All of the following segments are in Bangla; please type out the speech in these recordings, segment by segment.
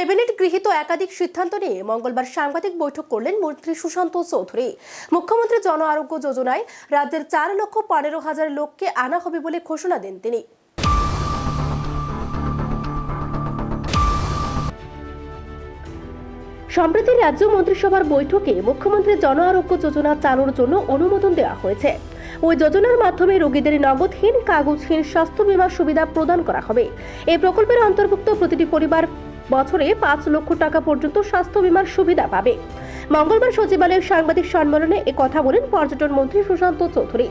ক্যাবিনেট গৃহীত একাধিক সিদ্ধান্ত নিয়ে মঙ্গলবার সাংবাদিক বৈঠক করলেন মন্ত্রী সুশান্ত চৌধুরী। মুখ্যমন্ত্রী জন আরোগ্য যোজনায় রাজ্যের চার লক্ষ পনেরো হাজার লোককে আনা হবে বলে ঘোষণা দেন তিনি। সম্প্রতি রাজ্য মন্ত্রিসভার বৈঠকে মুখ্যমন্ত্রী জন আরোগ্য যোজনা চালুর জন্য অনুমোদন দেওয়া হয়েছে। ওই যোজনার মাধ্যমে রোগীদের নগদহীন কাগজহীন স্বাস্থ্য বীমা সুবিধা প্রদান করা হবে। এই প্রকল্পের অন্তর্ভুক্ত প্রতিটি পরিবার বছরে পাঁচ লক্ষ টাকা পর্যন্ত স্বাস্থ্য বীমার সুবিধা পাবে। মঙ্গলবার সচিবালয়ের সাংবাদিক সম্মেলনে এ কথা বলেন পর্যটন মন্ত্রী সুশান্ত চৌধুরী।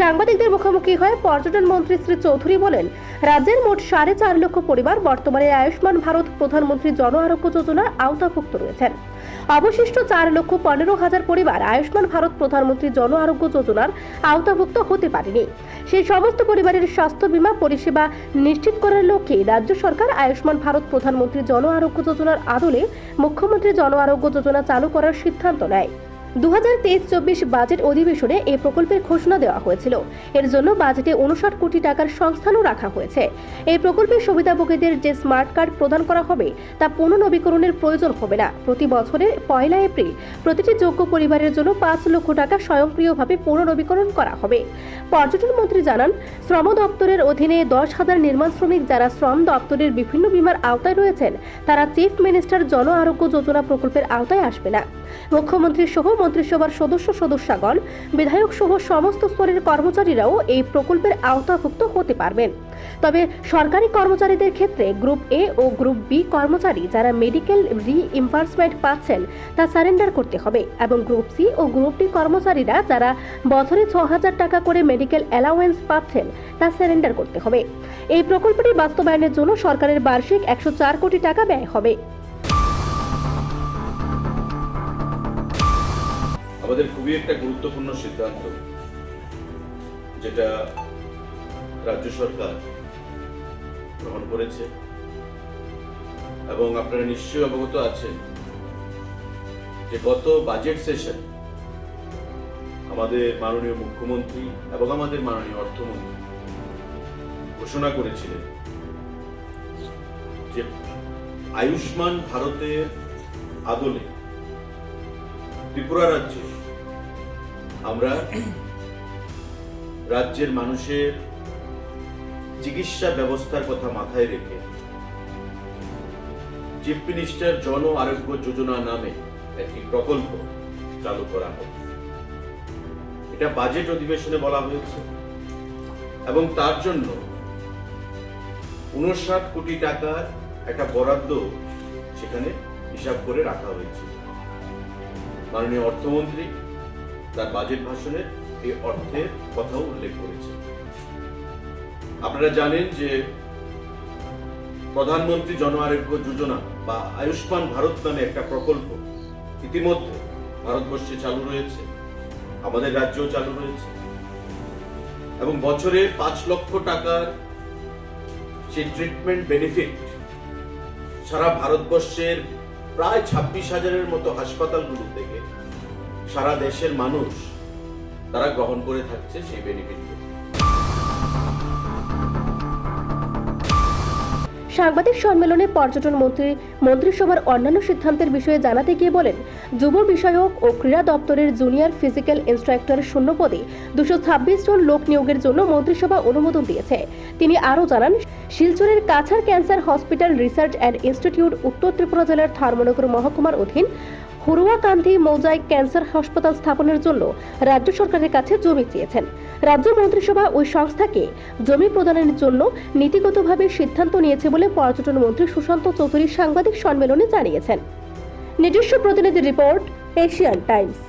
সাংবাদিকদের মুখোমুখি হয়ে পর্যটন মন্ত্রী শ্রী চৌধুরী বলেন, রাজ্যের মোট সাড়ে চার লক্ষ পরিবার বর্তমানে আয়ুষ্মান ভারত প্রধানমন্ত্রী জন আরোগ্য যোজনার আওতাভুক্ত রয়েছেন। অবশিষ্ট চার লক্ষ পনেরো হাজার পরিবার আয়ুষ্মান ভারত প্রধানমন্ত্রী জন আরোগ্য যোজনার আওতাভুক্ত হতে পারেনি। সেই সমস্ত পরিবারের স্বাস্থ্য বীমা পরিষেবা নিশ্চিত করার লক্ষ্যে রাজ্য সরকার আয়ুষ্মান ভারত প্রধানমন্ত্রী জন আরোগ্য যোজনার আদলে মুখ্যমন্ত্রী জন আরোগ্য যোজনা চালু করার সিদ্ধান্ত নেয়। দু হাজার তেইশ চব্বিশ বাজেট অধিবেশনে এই প্রকল্পের ঘোষণা দেওয়া হয়েছিল। এর জন্য বাজেটে উনষাট কোটি টাকার সংস্থানও রাখা হয়েছে। এই প্রকল্পের সুবিধাভোগীদের যে স্মার্ট কার্ড প্রদান করা হবে, তা পুনর্নবীকরণের প্রয়োজন হবে না। প্রতি বছরের পয়লা এপ্রিল প্রতিটি যোগ্য পরিবারের জন্য পাঁচ লক্ষ টাকা স্বয়ংক্রিয়ভাবে পুনর্নবীকরণ করা হবে। পর্যটন মন্ত্রী জানান, শ্রম দপ্তরের অধীনে দশ হাজার নির্মাণ শ্রমিক যারা শ্রম দপ্তরের বিভিন্ন বীমার আওতায় রয়েছেন, তারা চিফ মিনিস্টার জন আরোগ্য যোজনা প্রকল্পের আওতায় আসবে না। মুখ্যমন্ত্রী সহ মন্ত্রিসভার সদস্য সদস্যগণ, বিধায়ক সহ সমস্ত স্তরের কর্মচারীরাও এই প্রকল্পের আওতাভুক্ত হতে পারবেন। তবে সরকারি কর্মচারীদের ক্ষেত্রে গ্রুপ এ ও গ্রুপ বি কর্মচারী যারা মেডিকেল রিইম্বার্সমেন্ট পাচ্ছেন, তা সারেন্ডার করতে হবে এবং গ্রুপ সি ও গ্রুপ ডি কর্মচারীরা যারা বছরে ছ হাজার টাকা করে মেডিকেল অ্যালাওয়েন্স পাচ্ছেন, তা সারেন্ডার করতে হবে। এই প্রকল্পটি বাস্তবায়নের জন্য সরকারের বার্ষিক একশো চার কোটি টাকা ব্যয় হবে। আমাদের খুবই একটা গুরুত্বপূর্ণ সিদ্ধান্ত, যেটা রাজ্য সরকার গ্রহণ করেছে। এবং আপনারা নিশ্চয়ই অবগত আছেন যে গত বাজেট সেশন আমাদের মাননীয় মুখ্যমন্ত্রী এবং আমাদের মাননীয় অর্থমন্ত্রী ঘোষণা করেছিলেন যে আয়ুষ্মান ভারতের আদলে ত্রিপুরা রাজ্যে আমরা রাজ্যের মানুষের চিকিৎসা ব্যবস্থার কথা মাথায় রেখে চিফ মিনিস্টার জন আরোগ্য যোজনা নামে একটি প্রকল্প চালু করা হবে এটা বাজেট অধিবেশনে বলা হয়েছে এবং তার জন্য উনষাট কোটি টাকার একটা বরাদ্দ সেখানে হিসাব করে রাখা হয়েছে। মাননীয় অর্থমন্ত্রী তার বাজেট ভাষণে এই অর্থের কথাও উল্লেখ করেছে। আপনারা জানেন যে প্রধানমন্ত্রী জন আরোগ্য যোজনা বা আয়ুষ্মান ভারত নামে একটা প্রকল্প ইতিমধ্যে ভারতবর্ষে চালু রয়েছে, আমাদের রাজ্যেও চালু রয়েছে। এবং বছরে পাঁচ লক্ষ টাকার সেই ট্রিটমেন্ট বেনিফিট সারা ভারতবর্ষের প্রায় ছাব্বিশ হাজারের মতো হাসপাতালগুলো থেকে সারা দেশের মানুষ তারা গ্রহণ করে থাকছে সেই বেনিফিট সাংবাদিক সম্মেলনে পর্যটন মন্ত্রী, মন্ত্রিসভার অন্যান্য সিদ্ধান্তের বিষয়ে জানাতে গিয়ে বলেন, যুব বিষয়ক ও ক্রীড়া দপ্তরের জুনিয়র ফিজিক্যাল ইন্সট্রাক্টর শূন্য পদে দুশো জন লোক নিয়োগের জন্য মন্ত্রিসভা অনুমোদন দিয়েছে। তিনি আরও জানান শিলচরের Cachar cancer hospital research and institute উত্তর ত্রিপুরা জেলার ধর্মনগর মহকুমার অধীন হুরুয়াকান্দি মৌজাইক ক্যান্সার হাসপাতাল স্থাপনের জন্য রাজ্য সরকারের কাছে জমি চেয়েছেন। রাজ্য মন্ত্রিসভা ওই সংস্থাকে জমি প্রদানের জন্য নীতিগতভাবে সিদ্ধান্ত নিয়েছে বলে পর্যটন মন্ত্রী সুশান্ত চৌধুরী সাংবাদিক সম্মেলনে জানিয়েছেন। নিজস্ব প্রতিনিধি রিপোর্ট এশিয়ান টাইমস।